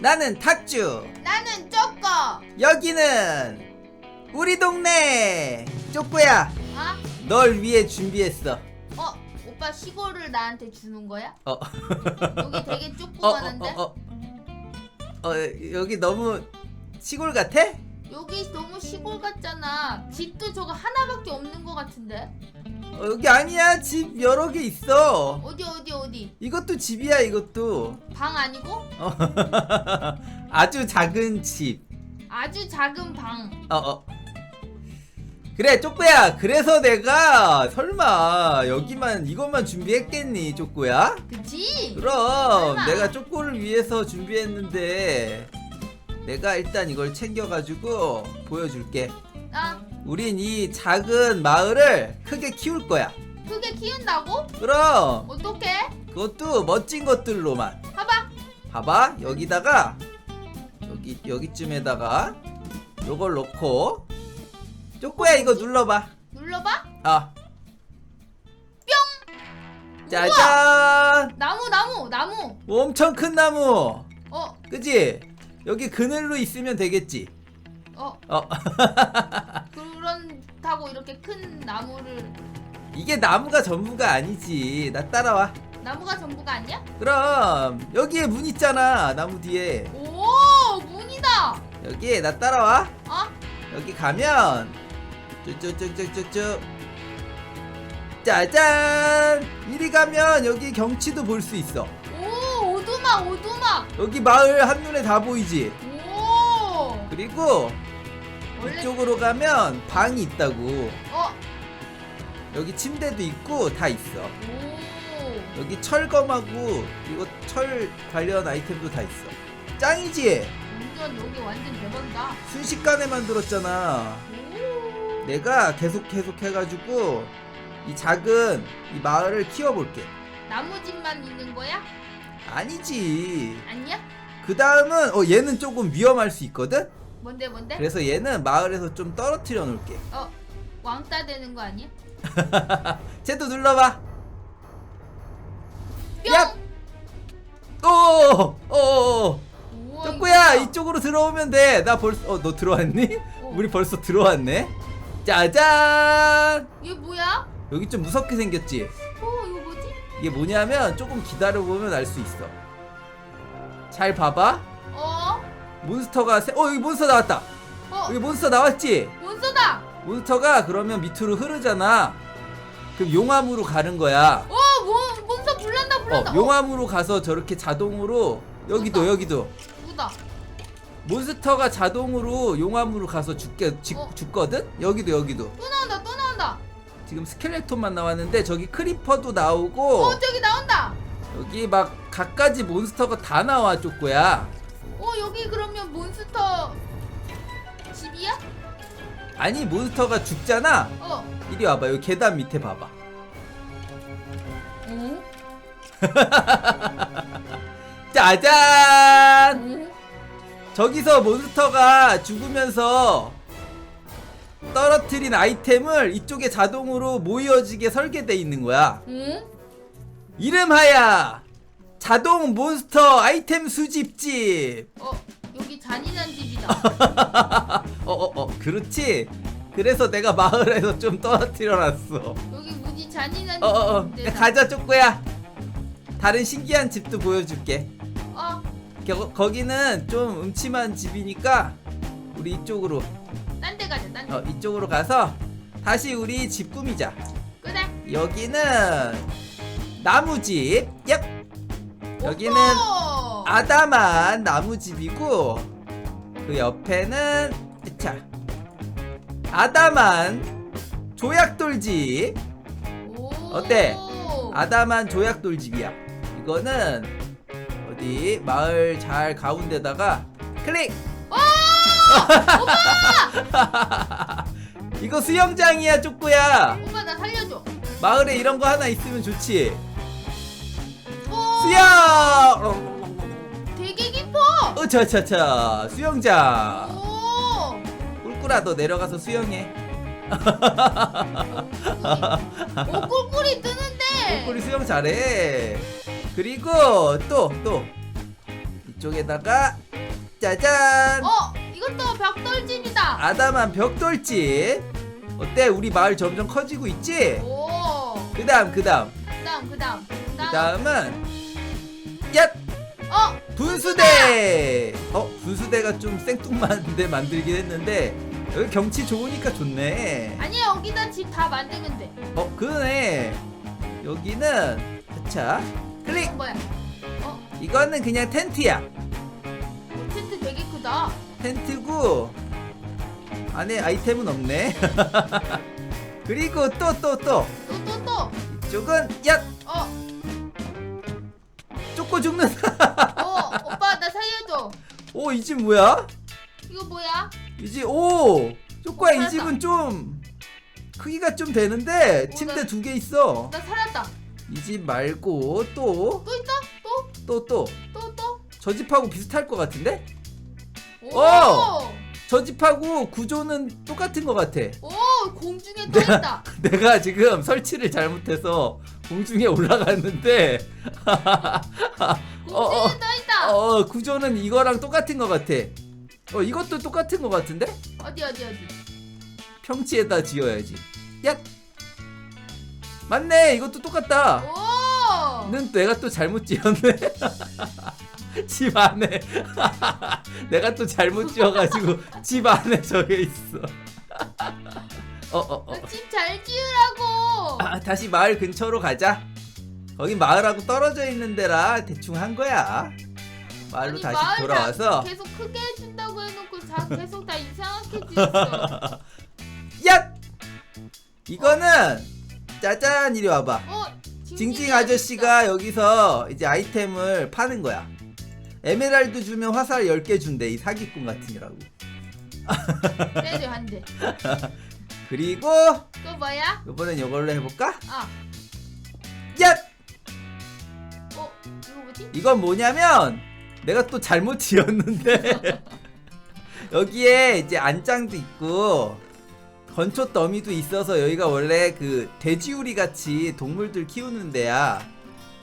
나는 탁주. 나는 쪼꼬. 여기는 우리 동네. 쪼꼬야, 아? 널 위해 준비했어. 어? 오빠 시골을 나한테 주는 거야? 어. 여기 되게 어, 어, 조그마한데? 어, 어. 어, 여기 너무 시골 같아? 여기 너무 시골 같잖아. 집도 저거 하나밖에 없는 것 같은데? 어, 여기 아니야. 집 여러 개 있어. 어디 어디 어디? 이것도 집이야, 이것도. 방 아니고? 어. 아주 작은 집. 아주 작은 방. 어, 어. 그래, 쪼꼬야. 그래서 내가 설마 여기만 이것만 준비했겠니, 쪼꼬야? 그치? 그럼 설마. 내가 쪼꼬를 위해서 준비했는데 내가 일단 이걸 챙겨가지고 보여줄게. 아 우린 이 작은 마을을 크게 키울 거야. 크게 키운다고? 그럼 어떻게? 그것도 멋진 것들로만. 봐봐. 봐봐 여기다가 여기 여기쯤에다가 요걸 놓고 쪼꼬야 이거 눌러봐. 눌러봐. 아. 뿅. 짜잔. 나무 나무 나무. 엄청 큰 나무. 어 그지? 여기 그늘로 있으면 되겠지. 어. 어. 그렇다고 이렇게 큰 나무를 이게 나무가 전부가 아니지. 나 따라와. 나무가 전부가 아니야? 그럼 여기에 문 있잖아. 나무 뒤에. 오 문이다. 여기에 나 따라와. 어? 여기 가면 쭉쭉쭉쭉쭉쭉. 짜잔. 이리 가면 여기 경치도 볼 수 있어. 오 오두막 오두막. 여기 마을 한눈에 다 보이지. 오. 그리고 이쪽으로 가면 방이 있다고. 어. 여기 침대도 있고 다 있어. 오. 여기 철검하고 이거 철 관련 아이템도 다 있어. 짱이지? 완전 여기 완전 대박이다. 순식간에 만들었잖아. 오. 내가 계속 계속 해가지고 이 작은 이 마을을 키워볼게. 나무집만 있는 거야? 아니지. 아니야? 그 다음은 어 얘는 조금 위험할 수 있거든. 뭔데 뭔데? 그래서 얘는 마을에서 좀 떨어뜨려 놓을게. 어 왕따 되는 거 아니야? 쟤도 눌러봐. 뿅. 야! 오, 오, 오. 우와, 쪼꼬야 이거. 이쪽으로 들어오면 돼. 나 벌써 어 너 들어왔니? 어. 우리 벌써 들어왔네. 짜잔. 이게 뭐야? 여기 좀 무섭게 생겼지? 어 이거 뭐지? 이게 뭐냐면 조금 기다려 보면 알 수 있어. 잘 봐봐. 어? 몬스터가 세... 어 여기 몬스터 나왔다. 어? 여기 몬스터 나왔지? 몬스터다! 몬스터가 그러면 밑으로 흐르잖아. 그럼 용암으로 가는 거야. 어! 몬, 몬스터 불난다 어, 불난다! 용암으로 가서 저렇게 자동으로 여기도 몬스터. 여기도 누구다? 몬스터가 자동으로 용암으로 가서 죽게 죽, 어. 죽거든? 여기도 여기도. 또 나온다 또 나온다! 지금 스켈레톤만 나왔는데 저기 크리퍼도 나오고 어 저기 나온다! 여기 막 갖가지 몬스터가 다 나와 쪼꼬야. 어 여기 그러면 몬스터 집이야? 아니 몬스터가 죽잖아. 어? 이리 와봐 여기 계단 밑에 봐봐. 어? 짜잔! 어? 저기서 몬스터가 죽으면서 떨어뜨린 아이템을 이쪽에 자동으로 모여지게 설계돼 있는 거야. 어? 이름하야 자동 몬스터 아이템 수집집. 어? 여기 잔인한 집이다 어 어 어 그렇지. 그래서 내가 마을에서 좀 떨어뜨려놨어. 여기 무지 잔인한 어 어 어 집인데 가자 쪼꼬야. 다른 신기한 집도 보여줄게. 어? 거, 거기는 좀 음침한 집이니까 우리 이쪽으로 딴 데 가자 딴 데 어, 이쪽으로 가서 다시 우리 집 꾸미자. 그래 여기는 나무집. 얍. 여기는! 아담한 나무집이고 그 옆에는 자 아담한 조약돌집. 오. 어때? 아담한 조약돌집이야. 이거는 어디 마을 잘 가운데다가 클릭. 이거 수영장이야 쪼꼬야. 오빠 나 살려줘 마을에 이런 거 하나 있으면 좋지. 어차차차 수영장. 오! 꿀꿀아 너 내려가서 수영해. 오 꿀꿀이 뜨는데 꿀꿀이 수영 잘해. 그리고 또 또 이쪽에다가 짜잔 어 이것도 벽돌집이다. 아담한 벽돌집 어때 우리 마을 점점 커지고 있지 오. 그다음 그다음 그다음 그다음 그다음. 그다음은 야어 분수대 어 분수대가 좀 생뚱맞은데 만들긴 했는데 여기 경치 좋으니까 좋네 아니 여기다 집 다 만들면 돼. 어 그러네 여기는 자 클릭 뭐야? 어 이거는 그냥 텐트야 텐트 되게 크다. 텐트고 안에 아이템은 없네 그리고 또 또 또 또 또 또. 이쪽은 야 어, 쫓고 죽는 어, 오빠 나 살려줘. 오 이 집 뭐야 이거 뭐야? 이 집 오 쪼꼬야 이 살았다. 집은 좀 크기가 좀 되는데 어, 침대 나- 두 개 있어 나 살았다. 이 집 말고 또 또 있다? 또? 또 또 또 또? 저 집하고 비슷할 것 같은데 오! 어! 저 집하고 구조는 똑같은 것 같아 오, 공중에 떠 있다. 내가 지금 설치를 잘못해서 공중에 올라갔는데 공중에 어, 어. 떠. 어 구조는 이거랑 똑같은 것 같아. 어 이것도 똑같은 것 같은데? 어디 어디 어디? 평지에다 지어야지. 야 맞네 이것도 똑같다. 오! 는 내가 또 잘못 지었네. 집 안에. 내가 또 잘못 지어가지고 집 안에 저게 있어. 어어 어. 집 잘 지으라고. 아, 다시 마을 근처로 가자. 거기 마을하고 떨어져 있는 데라 대충 한 거야 마을로 아니, 다시 마을 다 돌아와서 계속 크게 해준다고 해놓고 자 계속 다 이상하게 지었어. 야 이거는 짜잔 이리 와봐 어? 징징 아저씨가 여기서 이제 아이템을 파는 거야. 에메랄드 주면 화살 10개 준대. 이 사기꾼 같으니라고. 때려 한 대. 그리고 그거 뭐야? 이번엔 이걸로 해볼까? 아, 야! 어? 이거 뭐지? 이건 뭐냐면 내가 또 잘못 지었는데 여기에 이제 안장도 있고 건초 더미도 있어서 여기가 원래 그 돼지우리 같이 동물들 키우는 데야.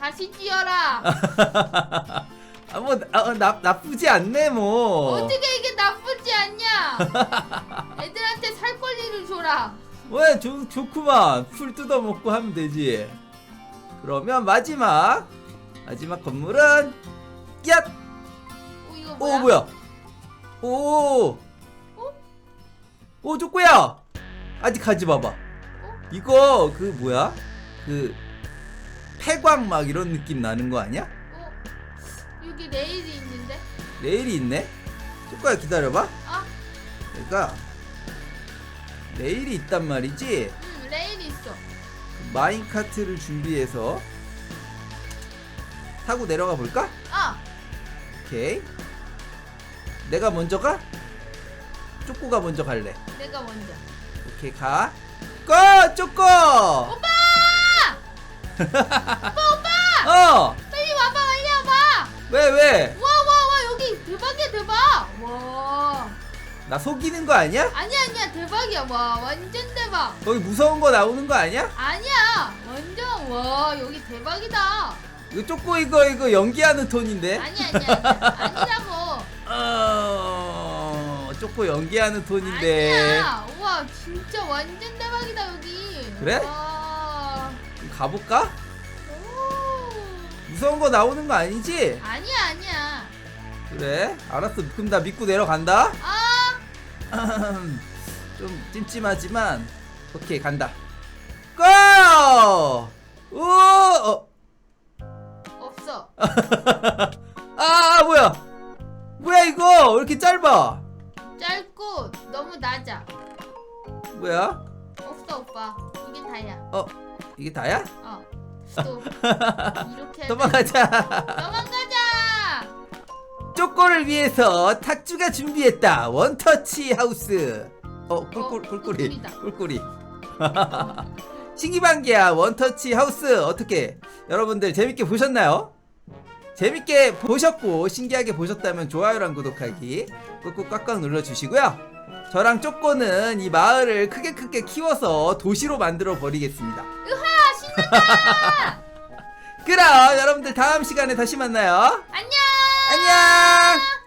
다시 지어라. 아, 뭐, 나, 나, 나쁘지 않네, 뭐. 어떻게 이게 나쁘지 않냐? 애들한테 살 권리를 줘라. 왜 좋, 좋구만 풀 뜯어먹고 하면 되지 그러면 마지막 마지막 건물은 야! 어, 이거 오 뭐야? 뭐야 오 오, 쪼꼬야 아직 가지 봐봐 이거 그 뭐야 그 폐광 막 이런 느낌 나는 거 아니야? 어? 여기 레일이 있는데? 레일이 있네 쪼꼬야 기다려봐 아, 그러니까 레일이 있단 말이지 응, 레일이 있어. 마인카트를 준비해서 타고 내려가 볼까? 아, 오케이. 내가 먼저 가? 쪼꼬가 먼저 갈래. 내가 먼저. 오케이 가. 고! 쪼꼬! 오빠! 어! 빨리 와봐, 빨리 와봐. 왜 왜? 와, 와, 와, 여기 대박이야, 대박. 와. 나 속이는 거 아니야? 아니야, 아니야, 대박이야. 와, 완전 대박. 거기 무서운 거 나오는 거 아니야? 아니야, 완전 와, 여기 대박이다. 이거 쪼꼬 이거 이거 연기하는 톤인데. 아니야, 아니야, 아니야. 아니라고. 어, 쪼꼬 연기하는 톤인데. 아니야. 우와, 진짜 완전 대박이다, 여기. 그래? 와. 가볼까? 오. 무서운 거 나오는 거 아니지? 아니야, 아니야. 그래. 알았어. 그럼 나 믿고 내려간다. 아, 좀 찜찜하지만 오케이 간다 고! 오! 어. 없어. 아 뭐야 뭐야 이거 왜 이렇게 짧아 짧고 너무 낮아. 뭐야 없어, 오빠. 이게 다야. 어 이게 다야? 어. 또 이렇게 도망가자 돼. 도망가자. 쪼꼬를 위해서 탁주가 준비했다 원터치 하우스 어 꿀꿀 어, 꿀꿀이 꿀꿀이다. 꿀꿀이 신기반기야 원터치 하우스 어떻게 여러분들 재밌게 보셨나요? 재밌게 보셨고 신기하게 보셨다면 좋아요랑 구독하기 꾹꾹 꽉꽉 눌러주시고요 저랑 쪼꼬는 이 마을을 크게 크게 키워서 도시로 만들어 버리겠습니다 으하, 신난다. 그럼 여러분들 다음 시간에 다시 만나요 안녕. 안녕